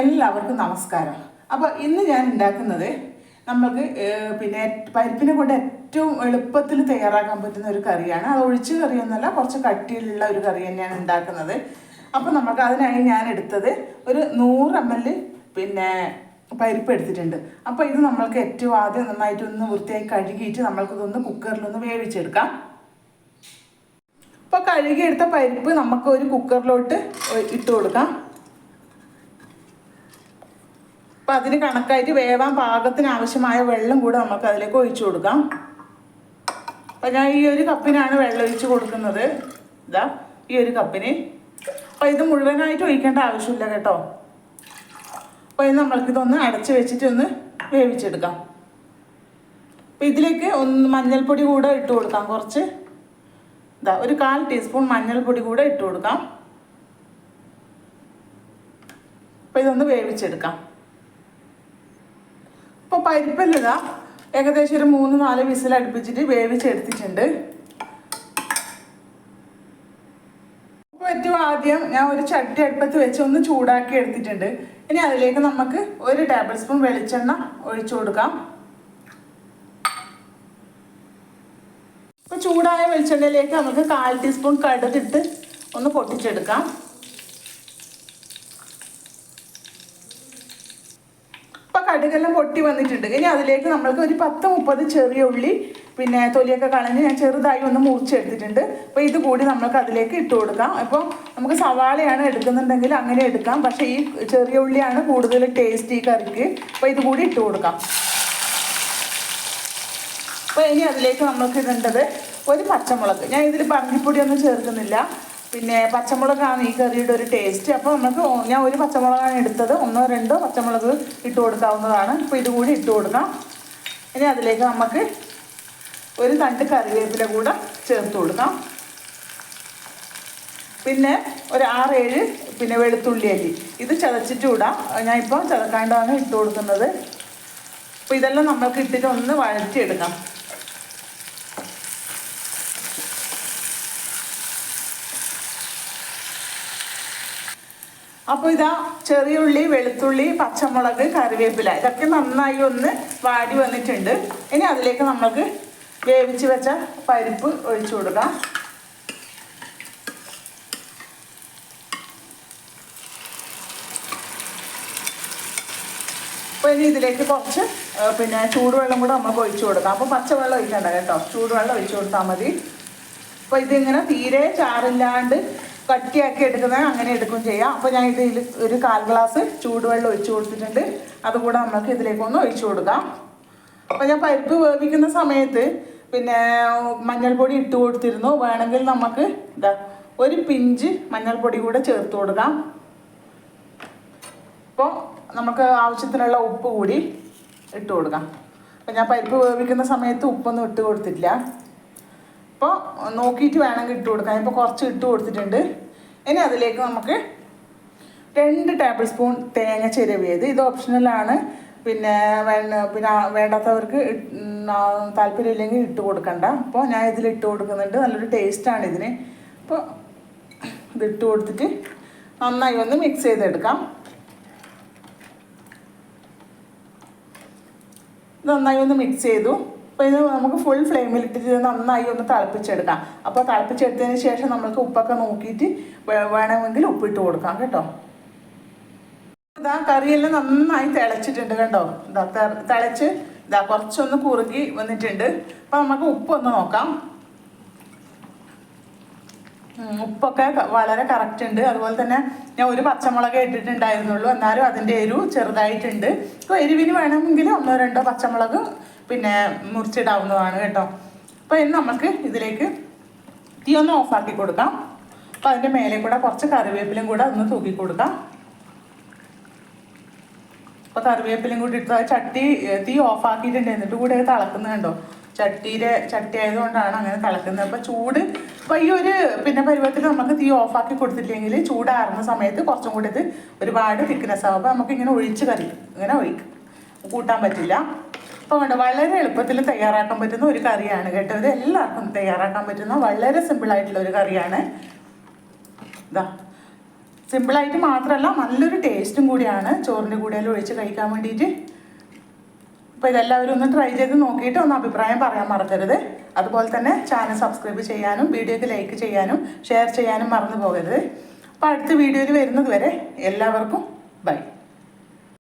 എല്ലാവർക്കും നമസ്കാരം. അപ്പോൾ ഇന്ന് ഞാൻ ഉണ്ടാക്കുന്നത് നമുക്ക് പിന്നെ പരിപ്പിനെ കൊണ്ട് ഏറ്റവും എളുപ്പത്തിൽ തയ്യാറാക്കാൻ പറ്റുന്ന ഒരു കറിയാണ്. അത് ഒഴിച്ച് കറിയൊന്നുമല്ല കുറച്ച് കട്ടിയിലുള്ള ഒരു കറി തന്നെയാണ് ഉണ്ടാക്കുന്നത്. അപ്പോൾ നമുക്ക് അതിനായി ഞാൻ എടുത്തത് ഒരു നൂറ് എം എൽ പിന്നെ പരിപ്പ് എടുത്തിട്ടുണ്ട്. അപ്പോൾ ഇത് നമ്മൾക്ക് ഏറ്റവും ആദ്യം നന്നായിട്ട് ഒന്ന് വൃത്തിയായി കഴുകിയിട്ട് നമ്മൾക്കിതൊന്ന് കുക്കറിലൊന്ന് വേവിച്ചെടുക്കാം. അപ്പോൾ കഴുകിയെടുത്ത പരിപ്പ് നമുക്ക് ഒരു കുക്കറിലോട്ട് ഇട്ട് കൊടുക്കാം. അപ്പം അതിന് കണക്കായിട്ട് വേവാൻ പാകത്തിന് ആവശ്യമായ വെള്ളം കൂടെ നമുക്ക് അതിലേക്ക് ഒഴിച്ചു കൊടുക്കാം. അപ്പം ഞാൻ ഈ ഒരു കപ്പിനാണ് വെള്ളം ഒഴിച്ച് കൊടുക്കുന്നത്. ഇതാ ഈ ഒരു കപ്പിന്. അപ്പം ഇത് മുഴുവനായിട്ട് ഒഴിക്കേണ്ട ആവശ്യമില്ല കേട്ടോ. അപ്പോൾ ഇത് നമ്മൾക്കിതൊന്ന് അടച്ച് വെച്ചിട്ട് ഒന്ന് വേവിച്ചെടുക്കാം. അപ്പം ഇതിലേക്ക് ഒന്ന് മഞ്ഞൾപ്പൊടി കൂടെ ഇട്ട് കൊടുക്കാം കുറച്ച്. ഇതാ ഒരു കാൽ ടീസ്പൂൺ മഞ്ഞൾപ്പൊടി കൂടെ ഇട്ട് കൊടുക്കാം. അപ്പം ഇതൊന്ന് വേവിച്ചെടുക്കാം. പരിപ്പല്ലിതാ. ഏകദേശം ഒരു മൂന്ന് നാല് വിസിൽ അടുപ്പിച്ചിട്ട് വേവിച്ചെടുത്തിട്ടുണ്ട് അപ്പോൾ ഏറ്റവും ആദ്യം ഞാൻ ഒരു ചട്ടി അടുപ്പത്ത് വെച്ച് ഒന്ന് ചൂടാക്കി എടുത്തിട്ടുണ്ട്. ഇനി അതിലേക്ക് നമുക്ക് ഒരു ടേബിൾ സ്പൂൺ വെളിച്ചെണ്ണ ഒഴിച്ചു കൊടുക്കാം. ഇപ്പൊ ചൂടായ വെളിച്ചെണ്ണയിലേക്ക് നമുക്ക് കാൽ ടീസ്പൂൺ കടുകിട്ട് ഒന്ന് പൊട്ടിച്ചെടുക്കാം. കടുകെല്ലാം പൊട്ടി വന്നിട്ടുണ്ട്. ഇനി അതിലേക്ക് നമ്മൾക്ക് ഒരു പത്ത് മുപ്പത് ചെറിയ ഉള്ളി പിന്നെ തൊലിയൊക്കെ കളഞ്ഞ് ഞാൻ ചെറുതായി ഒന്ന് മുറിച്ചെടുത്തിട്ടുണ്ട്. അപ്പോൾ ഇത് കൂടി നമ്മൾക്ക് അതിലേക്ക് ഇട്ട് കൊടുക്കാം. അപ്പോൾ നമുക്ക് സവാളയാണ് എടുക്കുന്നുണ്ടെങ്കിൽ അങ്ങനെ എടുക്കാം. പക്ഷേ ഈ ചെറിയ ഉള്ളിയാണ് കൂടുതൽ ടേസ്റ്റ് ഈ കറിക്ക്. അപ്പോൾ ഇത് കൂടി ഇട്ട് കൊടുക്കാം. അപ്പോൾ ഇനി അതിലേക്ക് നമുക്ക് ഇടേണ്ടത് ഒരു പച്ചമുളക്. ഞാൻ ഇതിൽ പറഞ്ഞിപ്പൊടിയൊന്നും ചേർക്കുന്നില്ല. പിന്നെ പച്ചമുളകാണ് ഈ കറിയുടെ ഒരു ടേസ്റ്റ് അപ്പോൾ നമുക്ക് ഞാൻ ഒരു പച്ചമുളകാണ് എടുത്തത്. ഒന്നോ രണ്ടോ പച്ചമുളക് ഇട്ട് കൊടുക്കാവുന്നതാണ്. അപ്പോൾ ഇതുകൂടി ഇട്ട് കൊടുക്കാം. ഇനി അതിലേക്ക് നമുക്ക് ഒരു തണ്ട് കറിവേപ്പില കൂടെ ചേർത്ത് കൊടുക്കാം. പിന്നെ ഒരു ആറേഴ് പിന്നെ വെളുത്തുള്ളി അല്ലി ഇത് ചതച്ചിട്ട് ഇടാം. ഞാൻ ഇപ്പോൾ ചതക്കാണ്ടാണ് ഇട്ട് കൊടുക്കുന്നത്. അപ്പോൾ ഇതെല്ലാം നമ്മൾക്ക് ഇട്ടിട്ട് ഒന്ന് വഴറ്റിയെടുക്കാം. അപ്പോൾ ഇതാ ചെറിയ ഉള്ളി വെളുത്തുള്ളി പച്ചമുളക് കറിവേപ്പില. ഇതൊക്കെ നന്നായി ഒന്ന് വാടി വന്നിട്ടുണ്ട്. ഇനി അതിലേക്ക് നമ്മൾക്ക് വേവിച്ച് വെച്ച പരിപ്പ് ഒഴിച്ചു കൊടുക്കാം. അപ്പോൾ ഇനി ഇതിലേക്ക് കുറച്ച് പിന്നെ ചൂടുവെള്ളം കൂടെ നമുക്ക് ഒഴിച്ചു കൊടുക്കാം. അപ്പോൾ പച്ചവെള്ളം ഒഴിക്കണ്ട കേട്ടോ. ചൂടുവെള്ളം ഒഴിച്ചു കൊടുത്താൽ മതി. അപ്പോൾ ഇതിങ്ങനെ തീരെ ചാറില്ലാണ്ട് കട്ടിയാക്കി എടുക്കുന്നത് അങ്ങനെ എടുക്കും ചെയ്യാം. അപ്പോൾ ഞാൻ ഇതിൽ ഒരു കാൽ ഗ്ലാസ് ചൂടുവെള്ളം ഒഴിച്ചു കൊടുത്തിട്ടുണ്ട്. അതുകൂടെ നമുക്ക് ഇതിലേക്കൊന്ന് ഒഴിച്ചു കൊടുക്കാം. അപ്പോൾ ഞാൻ പരിപ്പ് വേവിക്കുന്ന സമയത്ത് പിന്നെ മഞ്ഞൾപ്പൊടി ഇട്ട് കൊടുത്തിരുന്നു. വേണമെങ്കിൽ നമുക്ക് ഇതാ ഒരു പിഞ്ച് മഞ്ഞൾപ്പൊടി കൂടെ ചേർത്ത് കൊടുക്കാം. അപ്പോൾ നമുക്ക് ആവശ്യത്തിനുള്ള ഉപ്പ് കൂടി ഇട്ട് കൊടുക്കാം. അപ്പം ഞാൻ പരിപ്പ് വേവിക്കുന്ന സമയത്ത് ഉപ്പൊന്നും ഇട്ട് കൊടുത്തിട്ടില്ല. അപ്പോൾ നോക്കിയിട്ട് വേണമെങ്കിൽ ഇട്ട് കൊടുക്കാം ഇപ്പോൾ കുറച്ച് ഇട്ട് കൊടുത്തിട്ടുണ്ട്. ഇനി അതിലേക്ക് നമുക്ക് രണ്ട് ടേബിൾ സ്പൂൺ തേങ്ങ ചിരവിയത്. ഇത് ഓപ്ഷണലാണ് പിന്നെ പിന്നെ വേണ്ടാത്തവർക്ക് താല്പര്യമില്ലെങ്കിൽ ഇട്ട് കൊടുക്കണ്ട. അപ്പോൾ ഞാൻ ഇതിൽ ഇട്ട് കൊടുക്കുന്നുണ്ട്. നല്ലൊരു ടേസ്റ്റാണ് ഇതിന്. അപ്പോൾ ഇത് ഇട്ട് കൊടുത്തിട്ട് നന്നായി ഒന്ന് മിക്സ് ചെയ്തെടുക്കാം. നന്നായി ഒന്ന് മിക്സ് ചെയ്തു. അപ്പോൾ ഇത് നമുക്ക് ഫുൾ ഫ്ലെയിമിൽ ഇട്ടിട്ട് നന്നായി ഒന്ന് തിളപ്പിച്ചെടുക്കാം. അപ്പോൾ തിളപ്പിച്ചെടുത്തതിന് ശേഷം നമുക്ക് ഉപ്പൊക്കെ നോക്കിയിട്ട് വേണമെങ്കിൽ ഉപ്പിട്ട് കൊടുക്കാം കേട്ടോ. ഇതാ കറിയെല്ലാം നന്നായി തിളച്ചിട്ടുണ്ട് കേട്ടോ ഇതാ തിളച്ച് ഇതാ കുറച്ചൊന്ന് കുറുകി വന്നിട്ടുണ്ട്. അപ്പോൾ നമുക്ക് ഉപ്പൊന്ന് നോക്കാം. ഉപ്പൊക്കെ വളരെ കറക്റ്റ് ഉണ്ട്. അതുപോലെ തന്നെ ഞാൻ ഒരു പച്ചമുളക് ഇട്ടിട്ടുണ്ടായിരുന്നുള്ളൂ. എന്നാലും അതിന്റെ എരിവ് ചെറുതായിട്ടുണ്ട്. അപ്പോൾ എരിവിന് വേണമെങ്കിൽ ഒന്നോ രണ്ടോ പച്ചമുളക് പിന്നെ മുറിച്ചിടാവുന്നതാണ് കേട്ടോ. അപ്പോൾ ഇനി നമുക്ക് ഇതിലേക്ക് തീ ഒന്ന് ഓഫാക്കി കൊടുക്കാം. അപ്പോൾ അതിന്റെ മേലെ കൂടെ കുറച്ച് കറിവേപ്പിലും കൂടെ ഒന്ന് തൂക്കി കൊടുക്കാം. അപ്പോൾ കറിവേപ്പിലും കൂടി ഇട്ട് ചട്ടി തീ ഓഫാക്കിയിട്ടുണ്ട് എന്നിട്ട് കൂടെ തിളക്കുന്നുണ്ടോ ചട്ടിയുടെ ചട്ടി ആയതുകൊണ്ടാണ് അങ്ങനെ തിളക്കുന്നത്. അപ്പോൾ ചൂട് അപ്പോൾ ഈ ഒരു പിന്നെ പരുവത്തിൽ നമുക്ക് തീ ഓഫാക്കി കൊടുത്തില്ലെങ്കിൽ ചൂടാറുന്ന സമയത്ത് കുറച്ചും കൂടി ഇത് ഒരുപാട് തിക്നെസ് ആവും. അപ്പോൾ നമുക്ക് ഇങ്ങനെ ഒഴിച്ച് കറി ഇങ്ങനെ ഒഴിക്കും. കൂട്ടാൻ പറ്റില്ല. അപ്പോൾ വേണ്ട വളരെ എളുപ്പത്തിൽ തയ്യാറാക്കാൻ പറ്റുന്ന ഒരു കറിയാണ് കേട്ടോ. ഇത് എല്ലാവർക്കും തയ്യാറാക്കാൻ പറ്റുന്ന വളരെ സിമ്പിളായിട്ടുള്ള ഒരു കറിയാണ്. ഇതാ സിമ്പിളായിട്ട് മാത്രമല്ല നല്ലൊരു ടേസ്റ്റും കൂടിയാണ് ചോറിന്റെ കൂടെയെല്ലാം ഒഴിച്ച് കഴിക്കാൻ വേണ്ടിയിട്ട്. അപ്പോൾ ഇതെല്ലാവരും ഒന്ന് ട്രൈ ചെയ്ത് നോക്കിയിട്ട് ഒന്ന് അഭിപ്രായം പറയാൻ മറക്കരുത്. അതുപോലെ തന്നെ ചാനൽ സബ്സ്ക്രൈബ് ചെയ്യാനും വീഡിയോക്ക് ലൈക്ക് ചെയ്യാനും ഷെയർ ചെയ്യാനും മറന്നു പോകരുത്. അപ്പോൾ അടുത്ത വീഡിയോയിൽ വരുന്നത് വരെ എല്ലാവർക്കും ബൈ